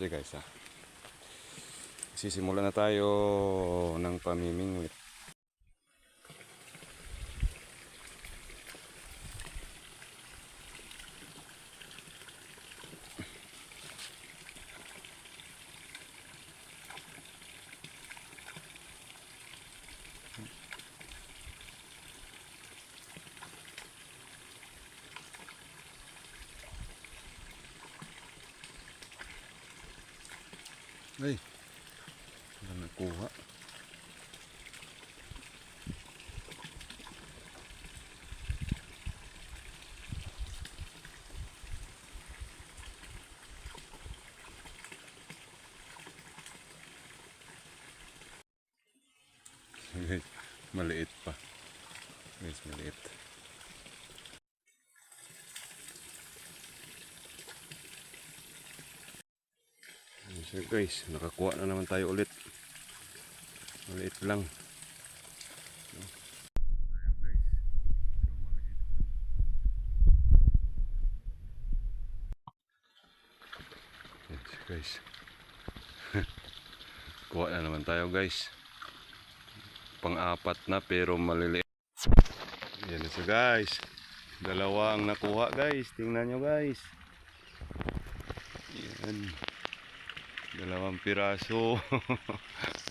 Sige guys ha. Sisimula na tayo ng pamimingwit. Ay, nakuha. Guys, maliit pa. Guys, maliit. So guys, nakakuha na naman tayo ulit. Maliit lang. Yes, guys. Kuha na naman tayo guys. Pang-apat na pero maliliit. Yan siya guys. Dalawa ang nakuha guys. Tingnan nyo guys. Yan. Dalawang piraso.